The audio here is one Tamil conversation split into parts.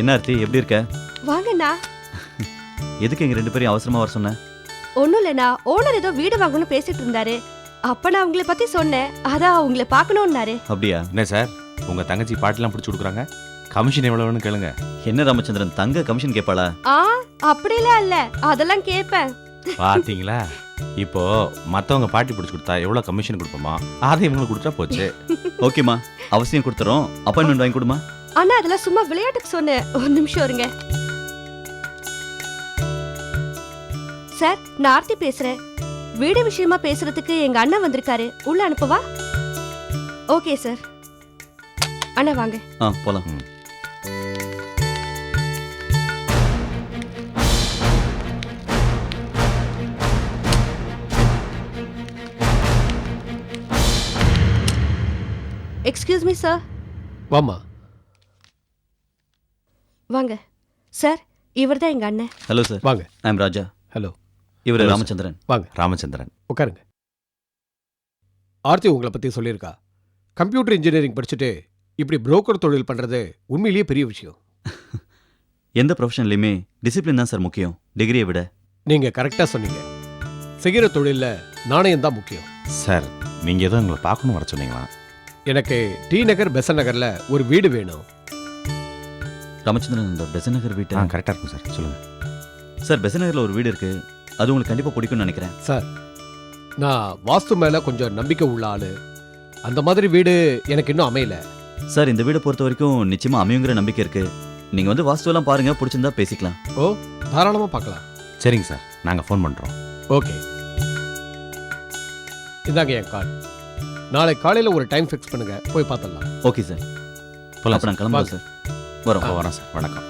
என்ன ஆர்த்தி எப்படி இருக்க? வாங்கண்ணா. எதுக்கு எங்க ரெண்டு பேரையும் அவசரமா வர சொன்ன? ஒண்ணும் இல்லண்ணா ஓனர் ஏதோ வீடு வாங்கணும்னு பேசிட்டு இருந்தாரு. அப்ப நான் உங்களை பத்தி சொன்னேன் அதான் உங்களை பார்க்கணும்னாரு. அப்படியா? என்ன சார் உங்க தங்கச்சி பாட்டிலாம் பிடிச்சி கொடுக்குறாங்க? கமிஷன் எவ்வளவுன்னு கேளுங்க. என்ன ராமச்சந்திரன் தங்க கமிஷன் கேட்பாளா ஆ அப்படிலாம் இல்ல அதெல்லாம் கேட்பேன். பாத்தீங்களா? இப்போ மத்தவங்க பாட்டி பிடிச்சி கொடுத்தா எவ்வளவு கமிஷன் கொடுப்போமா அதை இவங்களுக்கு கொடுத்தா போச்சு. ஓகேம்மா அவசியம் கொடுத்துறோம். அப்பாயின்மெண்ட் வாங்கி கொடுமா. அண்ணா அதெல்லாம் சும்மா விளையாட்டுக்கு சொன்னேன். ஒரு நிமிஷம் இருங்க. சார் நான் ஆர்த்தி பேசுறேன். வீடு விஷயமா பேசுறதுக்கு எங்க அண்ணன் வந்திருக்காரு. உள்ள அனுப்பவா? ஓகே சார் அண்ணா வாங்க. ஆ போலாம். எக்ஸ்கியூஸ் மீ சார் வாமா வாங்க. சார் இவர் தான் எங்க அண்ணன். ஹலோ சார் வாங்க. ஐ எம் ராஜா ஹலோ இவர் Hello, sir. ராமச்சந்திரன். வாங்க. ராமச்சந்திரன். உட்காருங்க. ஆர்த்தி உங்களை பற்றி சொல்லியிருக்கா. கம்ப்யூட்டர் இன்ஜினியரிங் படிச்சுட்டு இப்படி புரோக்கர் தொழில் பண்ணுறது உண்மையிலேயே பெரிய விஷயம். எந்த ப்ரொஃபஷன்லையுமே டிசிப்ளின் தான் சார் முக்கியம். டிகிரியை விட. நீங்கள் கரெக்டாக சொன்னீங்க. செய்கிற தொழிலில் நாணயம் தான் முக்கியம். சார் நீங்க ஏதோ எங்களை பார்க்கணும் வர சொன்னீங்களா? எனக்கு டி நகர் பெசன் நகரில் ஒரு வீடு வேணும். ராமச்சந்திரன் இந்த பெசநகர் ஆ வீட்டை கரெக்டா இருக்கும் சார். சொல்லுங்க. சார் பெசநகர்ல ஒரு வீடு இருக்கு. அது உங்களுக்கு கண்டிப்பா பிடிக்கும்னு நினைக்கிறேன். சார் நான் வாஸ்து மேலே கொஞ்சம் நம்பிக்கை உள்ள ஆள். அந்த மாதிரி வீடு எனக்கு இன்னும் அமையல. சார் இந்த வீடை பொறுத்த வரைக்கும் நிச்சயமா அமையுங்கிற நம்பிக்கை இருக்கு. நீங்க வந்து வாஸ்துவெல்லாம் பாருங்க பிடிச்சிருந்தா பேசிக்கலாம். ஓ தாராளமாக பார்க்கலாம். சரிங்க சார். நாங்க ஃபோன் பண்றோம். ஓகே. இந்தாங்க என் கார்டு. நாளை காலையில் ஒரு டைம் ஃபிக்ஸ் பண்ணுங்க. போய் பார்த்துடலாம். Okay sir. போலாம் அப்ப நான் கிளம்புறேன். சார். வரோம். வரேன் சார். வணக்கம்.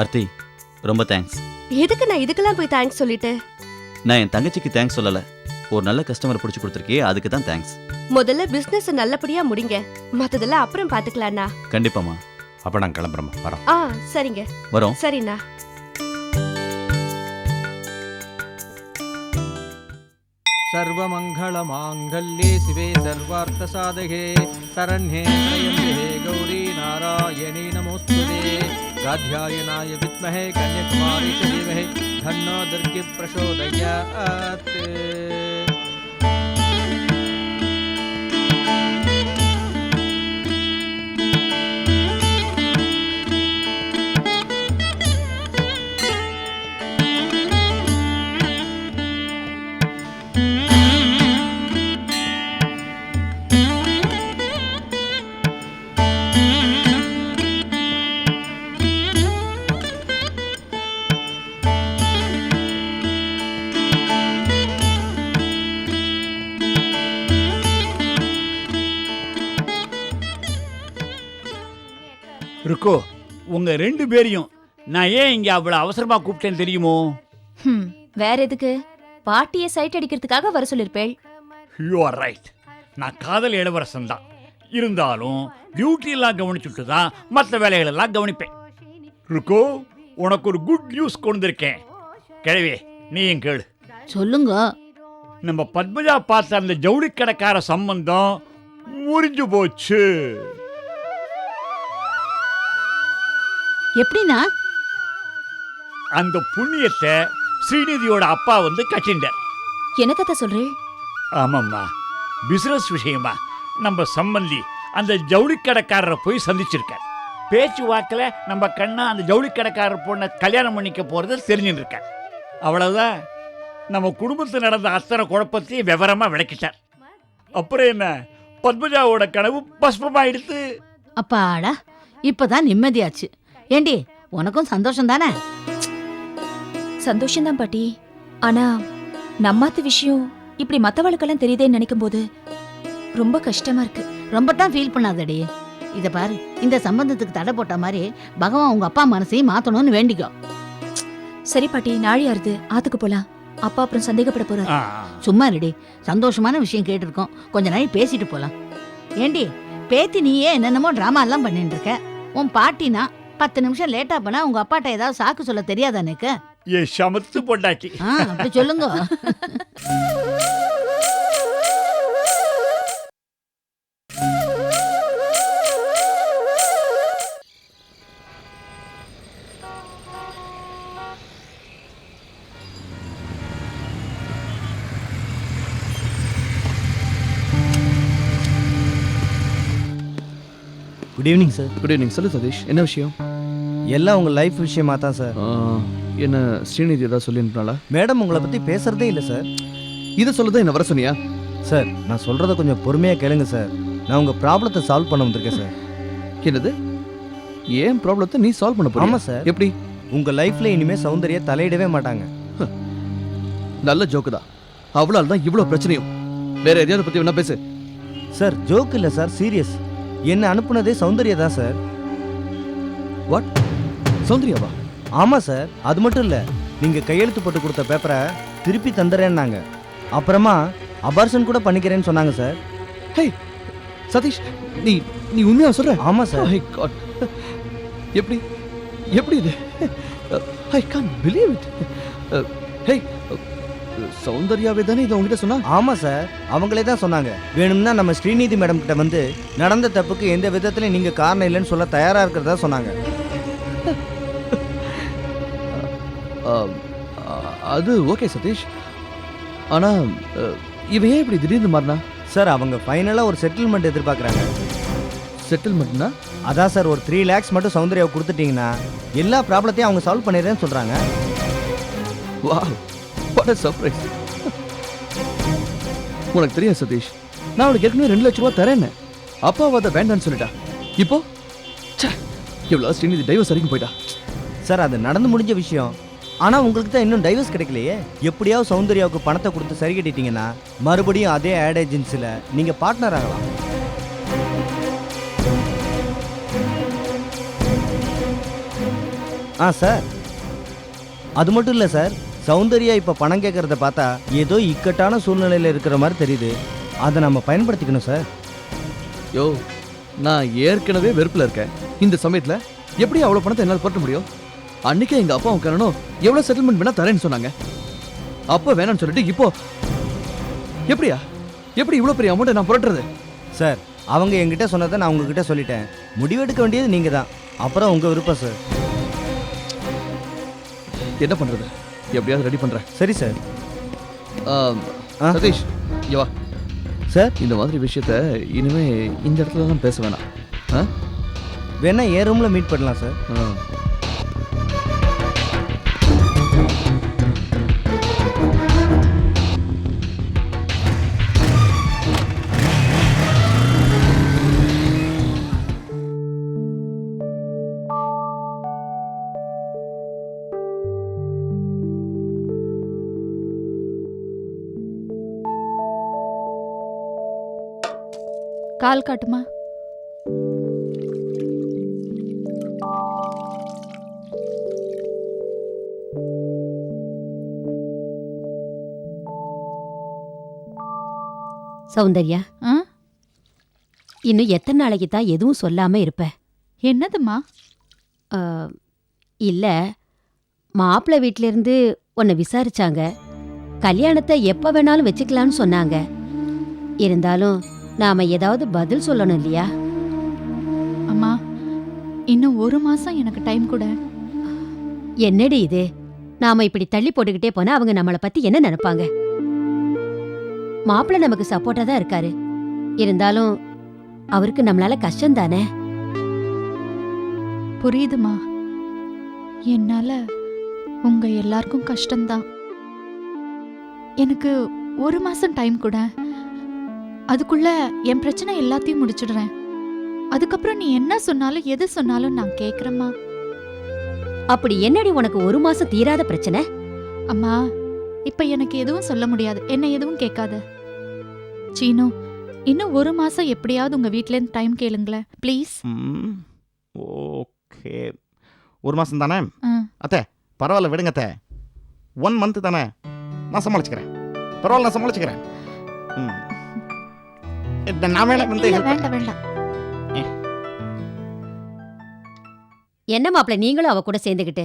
ஆர்த்தி ரொம்ப தேங்க்ஸ் எதுக்கு நான் இதுக்கெல்லாம் போய் தேங்க்ஸ் சொல்லிட்டு? நான் என் தங்கச்சிக்கு தேங்க்ஸ் சொல்லல. ஒரு நல்ல கஸ்டமர் பிடிச்சி கொடுத்துருக்கே அதுக்கு தான் தேங்க்ஸ் முதல்ல பிசினஸ் நல்லபடியா முடிங்க. மத்ததெல்லாம் அப்புறம் பாத்துக்கலாம்ண்ணா கண்டிப்பாம்மா. அப்ப நாங்க கிளம்புறோம் வரோம். ஆ சரிங்க. வரோம். சரிண்ணா. सर्वमङ्गलमाङ्गल्ये शिवे सर्वार्थसाधके शरण्ये त्र्यम्बके गौरी नारायणी नमोऽस्तुते गाध्यायनाय विद्महे कन्याकुमारी च धन्नो दुर्गे இருக்கோ உங்க ரெண்டு பேரையும் நான் ஏன் இங்க அவ்வளவு அவசரமா கூப்பிட்டேன்னு தெரியுமோ? ஹம், வேற எதுக்கு? பாட்டியை சைட் அடிக்கிறதுக்காக வர சொல்லிருப்பேள். யூ ஆர் ரைட் நான் காதல் இளவரசன் தான். இருந்தாலும் டியூட்டி எல்லாம் கவனிச்சுட்டு தான் மற்ற வேலைகள் எல்லாம் கவனிப்பேன். இருக்கோ உனக்கு ஒரு குட் நியூஸ் கொண்டு வந்திருக்கேன் கிழவே நீயும் கேளு. சொல்லுங்க. நம்ம பத்மஜா பார்த்த அந்த ஜவுளி கடைக்கார சம்பந்தம் முறிஞ்சு போச்சு. எப்படின்னா? அந்த புண்ணியத்தை ஸ்ரீநிதியோட அப்பா வந்து கட்டிண்டார் என்ன கதை சொல்றேள் ஆமாம்மா. பிசினஸ் விஷயமா. நம்ம சம்பந்தி அந்த ஜவுளி கடைக்காரரை போய் சந்திச்சிருக்கார். பேச்சு வாக்கில் நம்ம கண்ணா அந்த ஜவுளி கடைக்காரர் பொண்ணை கல்யாணம் பண்ணிக்க போறது தெரிஞ்சுட்டு இருக்கார் அவ்வளவுதான். நம்ம குடும்பத்தில் நடந்த அத்தனை குழப்பத்தையும் விவரமா விளக்கிட்டார். அப்புறம் என்ன? பத்மஜாவோட கனவு பஸ்பமாயிடுத்து அப்பாடா இப்பதான் நிம்மதியாச்சு. ஏண்டி உனக்கும் சந்தோஷம் தானே? சந்தோஷம்தான் பாட்டி. ஆனா நம்மாத்து விஷயம் இப்படி மத்தவளுக்கெல்லாம் தெரியுதேன்னு நினைக்கும் போது ரொம்ப கஷ்டமா இருக்கு. ரொம்ப தான் ஃபீல் பண்ணாதடி. இத பாரு இந்த சம்பந்தத்துக்கு தடை போட்ட மாதிரி பகவான் உங்க அப்பா மனசையும் மாத்தணும்னு வேண்டிக்கோ. சரி பாட்டி நாழியாருது ஆத்துக்கு போலாம். அப்பா அப்புறம் சந்தேகப்பட போறாரு. சும்மா இருடி. சந்தோஷமான விஷயம் கேட்டிருக்கோம். கொஞ்ச நாள் பேசிட்டு போலாம். ஏண்டி பேத்தி நீயே என்னென்னமோ டிராமா எல்லாம் பண்ணிட்டு இருக்க. உன் பாட்டினா பத்து நிமிஷம் லேட்டா போனா உங்க அப்பாட்ட ஏதாவது சாக்கு சொல்ல தெரியாதா எனக்கு? என் சமத்து பொண்டாட்டி. ஆ அப்படி சொல்லுங்க. Good evening sir good evening சொல்லு சதீஷ் என்ன விஷயம் எல்லாம் உங்கள் லைஃப் விஷயமா தான் சார் என்ன ஸ்ரீநிதி ஏதாவது சொல்லியிருந்தாளா மேடம் உங்களை பற்றி பேசுகிறதே இல்லை சார் இதை சொல்லதான் என்ன வர சொன்னியா? சார் நான் சொல்கிறத கொஞ்சம் பொறுமையாக கேளுங்க சார் நான் உங்கள் ப்ராப்ளத்தை சால்வ் பண்ண வந்திருக்கேன் சார் என்னது? ஏன் ப்ராப்ளத்தை நீ சால்வ் பண்ண போறியா? ஆமாம் சார் எப்படி? உங்கள் லைஃப்பில் இனிமேல் சௌந்தர்யா தலையிடவே மாட்டாங்க. நல்ல ஜோக்கு தான். அவளால் தான் இவ்வளோ பிரச்சனையும். வேற எதையாவது பத்தி வேணா பேசு. சார் ஜோக் இல்லை சார் சீரியஸ் என்ன அனுப்புனதே சௌந்தர்யா தான் சார் வாட் சௌந்தர்யாவா? ஆமாம் சார் அது மட்டும் இல்லை நீங்கள் கையெழுத்து போட்டு கொடுத்த பேப்பரை திருப்பி தந்துடுறேன்னாங்க அப்புறமா அபார்ஷன் கூட பண்ணிக்கிறேன்னு சொன்னாங்க சார் ஹே சதீஷ் நீ நீ உண்மையா சொல்ற? ஆமாம் சார் My God. எப்படி எப்படி இது? I can believe it hey சௌந்தர்யாவே தானே இதை உங்ககிட்ட சொன்னா? ஆமாம் சார் அவங்களே தான் சொன்னாங்க. வேணும்னா நம்ம ஸ்ரீநிதி மேடம் கிட்ட வந்து நடந்த தப்புக்கு எந்த விதத்துலையும் நீங்கள் காரணம் இல்லைன்னு சொல்ல தயாராக இருக்கிறதா சொன்னாங்க. அது ஓகே சதீஷ். ஆனா அஹ், இவன் ஏன் இப்படி திடீர்னு மாறினா? சார் அவங்க ஃபைனலாக ஒரு செட்டில்மெண்ட் எதிர்பார்க்குறாங்க. செட்டில்மெண்ட்னா அதான் சார் ஒரு த்ரீ லேக்ஸ் மட்டும் சௌந்தர்யாவை கொடுத்துட்டீங்கன்னா எல்லா ப்ராப்ளத்தையும் அவங்க சால்வ் பண்ணிடுறேன்னு சொல்கிறாங்க வா சர்ப்ரைஸ் உனக்கு தெரியும் சதீஷ் நான் அவளுக்கு ஏற்கனவே ரெண்டு லட்ச ரூபா தரேன்னு அப்பாவை அதை வேண்டான்னு சொல்லிட்டா. இப்போ? இவ்வளோ ஸ்ரீநிதி டைவர்ஸ் வரைக்கும் போயிட்டா. சார் அது நடந்து முடிஞ்ச விஷயம். ஆனால் உங்களுக்கு தான் இன்னும் டைவர்ஸ் கிடைக்கலையே? எப்படியாவது சௌந்தர்யாவுக்கு பணத்தை கொடுத்து சரி கட்டிட்டீங்கன்னா மறுபடியும் அதே ஆட் ஏஜென்சியில் நீங்கள் பார்ட்னர் ஆகலாம். ஆ சார் அது மட்டும் இல்லை சார் சௌந்தர்யா இப்போ பணம் கேட்குறத பார்த்தா ஏதோ இக்கட்டான சூழ்நிலையில் இருக்கிற மாதிரி தெரியுது. அதை நம்ம பயன்படுத்திக்கணும் சார் யோ நான் ஏற்கனவே வெறுப்பில் இருக்கேன். இந்த சமயத்தில் எப்படி அவ்வளோ பணத்தை என்னால் புரட்ட முடியும்? அன்னைக்கே எங்க அப்பாவும் கரணும் எவ்வளவு செட்டில்மெண்ட் வேணா தரேன்னு சொன்னாங்க. அப்ப வேணாம்னு சொல்லிட்டு இப்போ எப்படியா? எப்படி இவ்வளவு பெரிய அமௌண்ட்டை நான் புரட்டுறது? சார் அவங்க என்கிட்ட சொன்னதை நான் உங்ககிட்ட சொல்லிட்டேன். முடிவெடுக்க வேண்டியது நீங்கள் தான் அப்புறம் உங்கள் விருப்பம் சார். என்ன பண்றது? எப்படியாவது ரெடி பண்றேன். சரி சார்? சதீஷ் இங்க வா. சார்? இந்த மாதிரி விஷயத்த இனிமே இந்த இடத்துல தான் பேச வேணாம். ஆ? வேணா என் ரூமில் மீட் பண்ணலாம் சார். கால் காட்டுமா? சௌந்தர்யா. ஆ? இன்னும் எத்தனை நாளைக்கு தான் எதுவும் சொல்லாம இருப்ப? என்னதுமா ஆ, இல்ல மாப்பிள்ளை வீட்டிலேருந்து உன்னை விசாரிச்சாங்க. கல்யாணத்தை எப்ப வேணாலும் வச்சுக்கலாம்னு சொன்னாங்க. இருந்தாலும் நாம ஏதாவது பதில் சொல்லணும் இல்லையா? அம்மா இன்னும் ஒரு மாசம் எனக்கு டைம் கூட. என்னடி இது? நாம இப்படி தள்ளி போட்டுக்கிட்டே போனா அவங்க நம்மளை பத்தி என்ன நினைப்பாங்க? மாப்பிள்ளை நமக்கு சப்போர்ட்டா தான் இருக்காரு. இருந்தாலும் அவருக்கு நம்மளால கஷ்டம் தானே புரியுதுமா. என்னால உங்க எல்லாருக்கும் கஷ்டம்தான். எனக்கு ஒரு மாசம் டைம் கூட. அதுக்குள்ள என் பிரச்சனை எல்லாத்தையும் முடிச்சிடுறேன். அதுக்கப்புறம் நீ என்ன சொன்னாலும் எது சொன்னாலும் நான் கேக்குறேம்மா. அப்படி என்னடி உனக்கு ஒரு மாசம் தீராத பிரச்சனை? அம்மா இப்ப எனக்கு எதுவும் சொல்ல முடியாது. என்ன எதுவும் கேட்காத. சீனு இன்னும் ஒரு மாசம் எப்படியாவது உங்க வீட்ல இருந்து டைம் கேளுங்களேன். Please okay. ஒரு மாதம் தானே? ஆ. அத்தை பரவாயில்ல விடுங்க அத்தை. ஒன் மந்த் தானே? நான் சமாளிச்சுக்கிறேன். பரவாயில்ல நான் சமாளிச்சுக்கிறேன். ம். இந்த நான் வேணா வந்து இல்ல help வேண்டாம். வேண்டாம் என்ன மாப்பிள்ளை நீங்களும் அவ கூட சேர்ந்துக்கிட்டு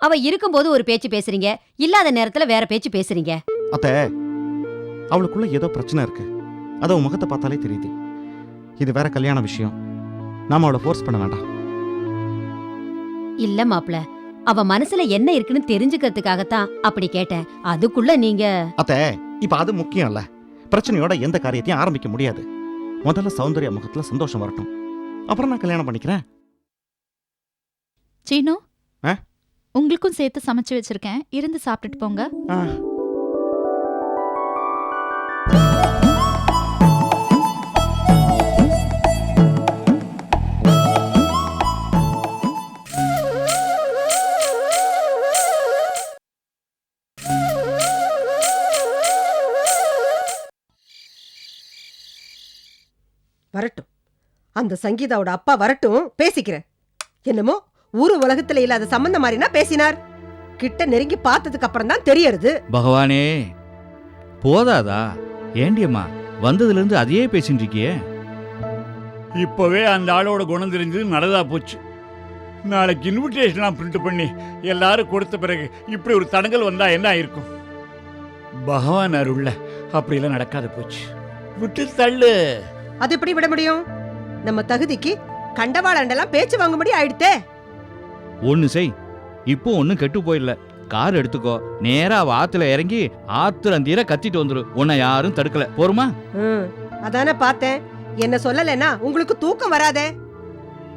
அவ இருக்கும்போது ஒரு பேச்சு பேசுறீங்க இல்லாத நேரத்துல வேற பேச்சு பேசுறீங்க. அத்தை அவளுக்குள்ள ஏதோ பிரச்சனை இருக்கு. அது அவன் முகத்தை பார்த்தாலே தெரியுது. இது வேற கல்யாண விஷயம். நாம அவளை ஃபோர்ஸ் பண்ண வேண்டாம். இல்ல மாப்ள அவ மனசுல என்ன இருக்குன்னு தெரிஞ்சுக்கிறதுக்காகத்தான் அப்படி கேட்டேன். அதுக்குள்ள நீங்க அத்தை இப்ப அது முக்கியம் இல்ல பிரச்சனையோட எந்த காரியத்தையும் ஆரம்பிக்க முடியாது. முதல்ல சௌந்தர்யா முகத்துல சந்தோஷம் வரட்டும். அப்புறம் நான் கல்யாணம் பண்ணிக்கிறேன். சீனு ஆ? உங்களுக்கும் சேர்த்து சமைச்சு வச்சிருக்கேன். இருந்து சாப்பிட்டுட்டு போங்க. ஆ, அந்த சங்கீதாவோட அப்பா வரட்டும் பேசிக்கிறேன். என்னமோ ஊரு உலகத்துல இல்லாத சம்பந்தம் மாதிரினா பேசினார். கிட்ட நெருங்கி பார்த்ததுக்கு அப்புறம் தான் தெரியறது. பகவானே போதாதா? ஏண்டியம்மா வந்ததுலேருந்து அதையே பேசிட்டு இருக்கியே. இப்போவே அந்த ஆளோட குணம் தெரிஞ்சது நல்லதா போச்சு. நாளைக்கு இன்விடேஷன்லாம் பிரிண்ட் பண்ணி எல்லாரும் கொடுத்த பிறகு இப்படி ஒரு தடங்கல் வந்தா என்ன ஆயிருக்கும்? பகவான் அருள்ல அப்படியெல்லாம் நடக்காத போச்சு. விட்டு தள்ளு. அது எப்படி விட முடியும்? நம்ம தகுதிக்கு கண்டவாளண்டெல்லாம் பேச்சு வாங்கும்படி ஆயிடுத்தே. ஒன்று செய். இப்போ ஒன்றும் கெட்டு போயிடல. கார் எடுத்துக்கோ. நேரா அவ ஆத்துல இறங்கி ஆத்திரந்தீர கத்திட்டு வந்துரு. உன்னை யாரும் தடுக்கல. போருமா? ம், அதானே பார்த்தேன். என்ன சொல்லலைன்னா உங்களுக்கு தூக்கம் வராதே.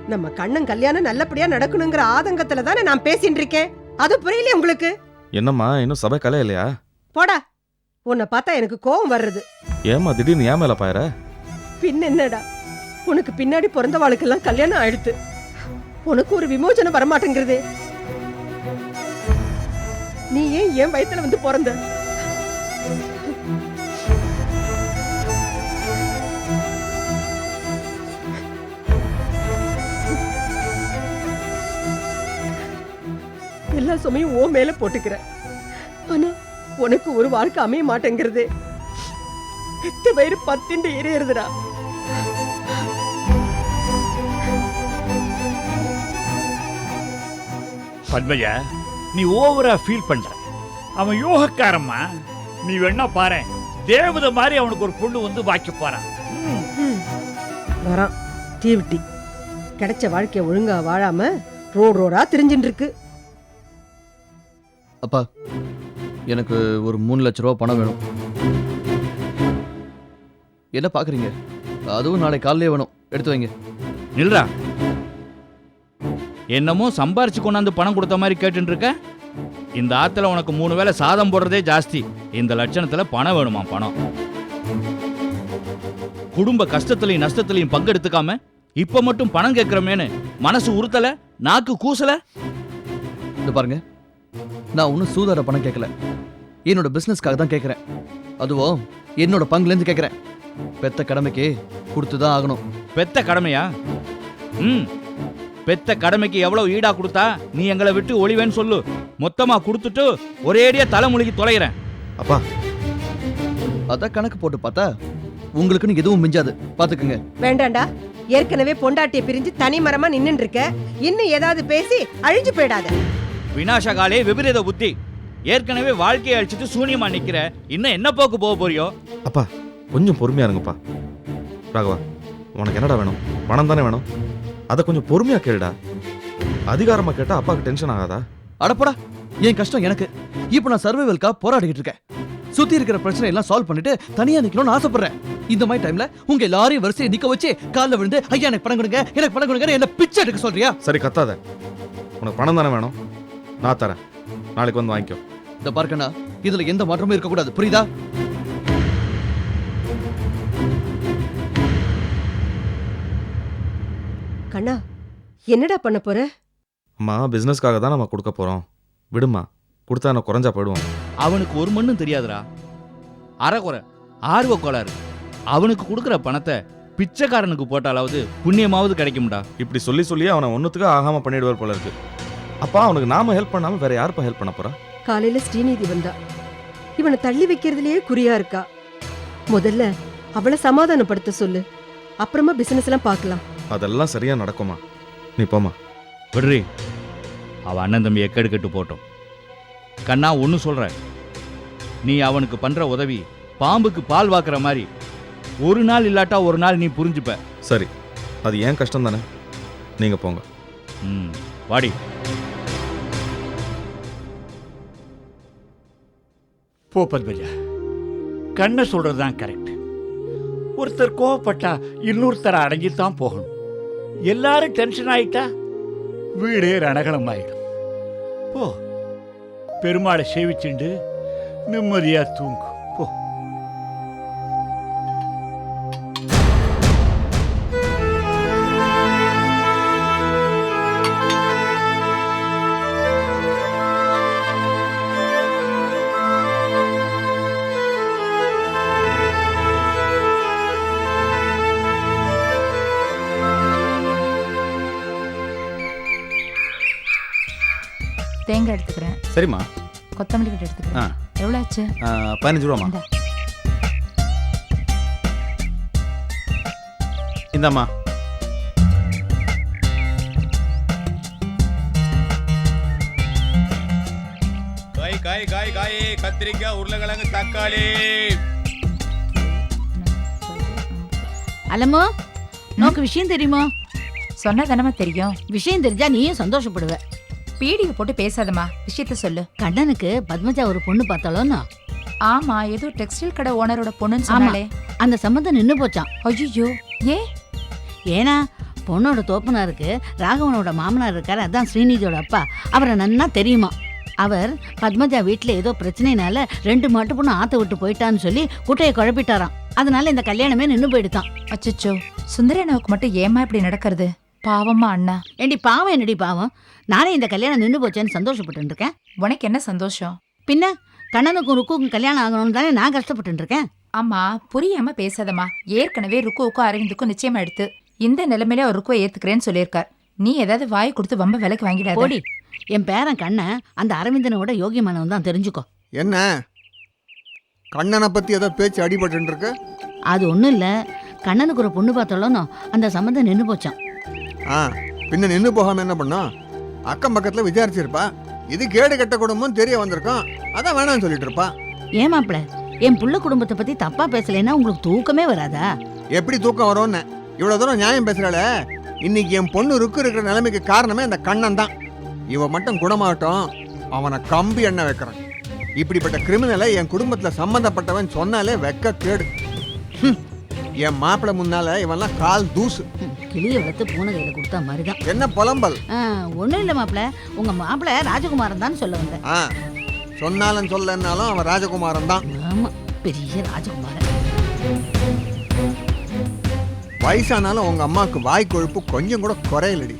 நம்ம கண்ணன் கல்யாணம் நல்லபடியா நடக்கணுங்கிற ஆதங்கத்துல தானே நான் பேசிட்டு இருக்கேன். அது புரியல உங்களுக்கு? என்னம்மா இன்னும் சபை கலையிலையா? போடா. உன்னை பார்த்தா எனக்கு கோவம் வர்றது. ஏம்மா திடீர்னு ஏன் மேல பாயற? பின் என்னடா? உனக்கு பின்னாடி பிறந்த வாழ்க்கெல்லாம் கல்யாணம் ஆயிடுத்து. உனக்கு ஒரு விமோச்சனம் வரமாட்டேங்கிறது. நீ ஏன் என் வயத்துல வந்து பிறந்த? எல்லா சுமையும் ஓ மேல போட்டுக்கிற. ஆனா உனக்கு ஒரு வாழ்க்கை அமைய மாட்டேங்கிறதே. பெத்த வயிறு பத்திண்டு எரியறதுடா. பத்மஜா நீ ஓவரா ஃபீல் பண்ற. அவன் யோகக்காரம்மா. நீ வேணா பாரு தேவதை மாதிரி அவனுக்கு ஒரு பொண்ணு வந்து வாக்கி போறான் வரான். தீவிட்டி. கிடைச்ச வாழ்க்கைய ஒழுங்கா வாழாம ரோடு ரோடா திரிஞ்சுட்டு இருக்கு அப்பா எனக்கு ஒரு மூணு லட்ச ரூபா பணம் வேணும். என்ன பார்க்குறீங்க அதுவும் நாளை காலையிலே வேணும். எடுத்து வைங்க. நில்றா. என்னமோ சம்பாரிச்சு கொண்டாந்து பணம் கொடுத்த மாதிரி கேட்டுட்டு இருக்க இந்த ஆத்துல உனக்கு மூணு வேளை சாதம் போடுறதே ஜாஸ்தி. இந்த லட்சணத்துல பணம் வேணுமா பணம்? குடும்ப கஷ்டத்துலயும் நஷ்டத்துலயும் பங்கெடுத்துக்காம இப்ப மட்டும் பணம் கேட்கிறமேனு மனசு உறுத்தல? நாக்கு கூசல? இந்த பாருங்க. நான் ஒன்றும் சூதாட பணம் கேட்கல. என்னோட பிஸ்னஸ்க்காக தான் கேட்குறேன். அதுவும் என்னோட பங்குலேருந்து கேட்குறேன். பெத்த கடமைக்கு கொடுத்து தான் ஆகணும். பெத்த கடமையா? ம். பெத்த கடமைக்கு எவ்வளவு ஈடா கொடுத்தா நீ எங்களை விட்டு ஒளிவேன்னு சொல்லு. மொத்தமா கொடுத்துட்டு ஒரேடியா தலைமுழுகி தொலைகிறேன். அப்பா அதான் கணக்கு போட்டு பார்த்தா உங்களுக்குன்னு எதுவும் மிஞ்சாது. பார்த்துக்குங்க. வேண்டாண்டா. ஏற்கனவே பொண்டாட்டிய பிரிஞ்சு தனி மரமா நின்னுட்டு இருக்க இன்னும் ஏதாவது பேசி அழிஞ்சு போயிடாத. வினாசகாலே விபரீத புத்தி. ஏற்கனவே வாழ்க்கையை அழிச்சிட்டு சூனியமா நிக்கிற. இன்னும் என்ன போக்கு போக போறியோ? அப்பா கொஞ்சம் பொறுமையா இருங்கப்பா. ராகவா உனக்கு என்னடா வேணும்? பணம் தானே வேணும்? அதை கொஞ்சம் பொறுமையா கேளுடா. அதிகாரமா கேட்டா அப்பாவுக்கு டென்ஷன் ஆகாதா? அடப்படா என் கஷ்டம் எனக்கு. இப்போ நான் சர்வைவல்காக போராடிக்கிட்டு இருக்கேன். சுத்தி இருக்கிற பிரச்சனை எல்லாம் சால்வ் பண்ணிட்டு தனியா நிக்கணும்னு ஆசைப்படுறேன். இந்த மாதிரி டைம்ல உங்க எல்லாரையும் வரிசையை நிக்க வச்சு கால்ல விழுந்து ஐயா எனக்கு பணம் கொடுங்க எனக்கு பணம் கொடுங்க என்ன பிச்சை எடுக்க சொல்றியா? சரி கத்தாத. உனக்கு பணம் தானே வேணும்? நான் தரேன். நாளைக்கு வந்து வாங்கிக்கோ. இந்த பார்க்கண்ணா இதுல எந்த மாற்றமும் இருக்கக்கூடாது. புரியுதா? கண்ணா என்னடா பண்ண போற? அம்மா பிசினஸ்க்காக தான் நம்ம கொடுக்க போறோம். விடுமா கொடுத்தா நான் குறைஞ்சா போயிடுவோம். அவனுக்கு ஒரு மண்ணும் தெரியாதுடா. அறகுறை ஆர்வ கோளாறு. அவனுக்கு கொடுக்குற பணத்தை பிச்சைக்காரனுக்கு போட்டாலாவது புண்ணியமாவது கிடைக்கும்டா. இப்படி சொல்லி சொல்லி அவனை ஒன்றுத்துக்கு ஆகாம பண்ணிடுவார் போல இருக்கு. அப்பா அவனுக்கு நாம ஹெல்ப் பண்ணாம வேற யாருப்பா ஹெல்ப் பண்ண போறா? காலையில ஸ்ரீநிதி வந்தா. இவனை தள்ளி வைக்கிறதுலயே குறியா இருக்கா. முதல்ல அவளை சமாதானப்படுத்த சொல்லு. அப்புறமா பிசினஸ் எல்லாம் பார்க்கலாம். அதெல்லாம் சரியா நடக்குமா? நீ போமா விடுறி. அவன் அண்ணன் தம்பி எக்கெடுக்கட்டு போட்டோம். கண்ணா ஒன்று சொல்கிறேன் நீ அவனுக்கு பண்ணுற உதவி பாம்புக்கு பால் வாக்குற மாதிரி ஒரு நாள் இல்லாட்டா ஒரு நாள் நீ புரிஞ்சுப்ப. சரி. அது ஏன் கஷ்டம் தானே நீங்கள் போங்க. ம் வாடி. போ பத்மஜா. கண்ணை சொல்றது தான் கரெக்ட் ஒருத்தர் கோவப்பட்டா இன்னொருத்தரை அடைஞ்சு தான் போகணும். எல்லாரும் டென்ஷன் ஆயிட்டா? வீடே ரணகலம் ஆயிடும் போ. பெருமாளை சேவிச்சுண்டு நிம்மதியா தூங்கும் தேங்காய் எடுத்துக்கிறேன். சரிம்மா. கொத்தமல்லி கட்டு எடுத்துக்கிறேன். எவ்வளோ ஆச்சு பதினஞ்சு இந்தா. இந்தாம்மா. காய் காய் காய் காய். கத்திரிக்காய் உருளைக்கிழங்கு தக்காளி. அலமோ நோக்கு விஷயம் தெரியுமோ? சொன்னா தானமா தெரியும். விஷயம் தெரிஞ்சா நீயும் சந்தோஷப்படுவ. பீடிகை போட்டு பேசாதம்மா. விஷயத்த சொல்லு. கண்ணனுக்கு பத்மஜா ஒரு பொண்ணு பார்த்தாலும் ஆமா ஏதோ டெக்ஸ்டைல் கடை ஓனரோட பொண்ணுன்னு. சொன்னாலே அந்த சம்மந்தம் நின்னு போச்சான் ஐயோ ஏ? ஏன்னா பொண்ணோட தோப்பனாருக்கு ராகவனோட மாமனார் இருக்காரு அதான் ஸ்ரீநிதியோட அப்பா. அவரை நன்னா தெரியுமா? அவர் பத்மஜா வீட்டில் ஏதோ பிரச்சனைனால ரெண்டு மாட்டு பொண்ணு ஆத்த விட்டு போயிட்டான்னு சொல்லி குட்டையை குழப்பிட்டாராம். அதனால இந்த கல்யாணமே நின்னு போயிடுதான். அச்சச்சோ சுந்தரனாவுக்கு மட்டும் ஏமா இப்படி நடக்கிறது? பாவமா அண்ணா? ஏண்டி பாவம் என்னடி பாவம்? நானே இந்த கல்யாணம் நின்னு போச்சேன்னு சந்தோஷப்பட்டு இருக்கேன் உனக்கு என்ன சந்தோஷம்? பின்ன கண்ணனுக்கும் ருக்குக்கும் கல்யாணம் ஆகணும்னு தானே நான் கஷ்டப்பட்டு இருக்கேன் ஆமா புரியாம பேசாதம்மா. ஏற்கனவே ருக்குவுக்கும் அரவிந்துக்கும் நிச்சயமா எடுத்து இந்த நிலைமையில அவர் ருக்குவை ஏத்துக்கிறேன்னு சொல்லியிருக்கார். நீ ஏதாவது வாய் கொடுத்து வம்ப விலைக்கு வாங்கிடாத. போடி என் பேரன் கண்ணன் அந்த அரவிந்தனை விட யோகியமானவன் தான் தெரிஞ்சுக்கோ. என்ன? கண்ணனை பத்தி ஏதோ பேச்சு அடிபட்டு இருக்கு அது ஒன்றும் இல்லை. கண்ணனுக்கு ஒரு பொண்ணு பார்த்தாலும் அந்த சம்மந்தம் நின்று போச்சான் ஆ பின்ன நின்று போகாம என்ன பண்ணோம் அக்கம் பக்கத்துல விசாரிச்சிருப்பா. இது கேடு கெட்ட குடும்பம் தெரிய வந்திருக்கோம் அதான் வேணாம்னு சொல்லிட்டு இருப்பா. ஏன் மாப்பிள? என் புள்ள குடும்பத்தை பத்தி தப்பா பேசலைன்னா உங்களுக்கு தூக்கமே வராதா? எப்படி தூக்கம் வரும்னு? இவ்வளவு தூரம் நியாயம் பேசுறாள. இன்னைக்கு என் பொண்ணு ருக்கு இருக்கிற நிலைமைக்கு காரணமே அந்த கண்ணன் தான். இவ மட்டும் குணமாகட்டும். அவனை கம்பி எண்ணெய் வைக்கிறேன். இப்படிப்பட்ட கிரிமினலை என் குடும்பத்துல சம்மந்தப்பட்டவன் சொன்னாலே வெக்க கேடு. என் மாப்பிள்ளை முன்னால இவன்லாம் கால் தூசு. கிளியை வளர்த்து பூனை கையில கொடுத்தா மாதிரி தான் என்ன புலம்பல்? ஒன்றும் இல்லை மாப்பிள. உங்க மாப்பிள ராஜகுமாரன் தான் சொல்ல வந்தேன். சொன்னாலும் சொல்லன்னாலும் அவன் ராஜகுமாரன் தான். ஆமா பெரிய ராஜகுமாரன். வயசானாலும் உங்க அம்மாவுக்கு வாய் கொழுப்பு கொஞ்சம் கூட குறையலடி.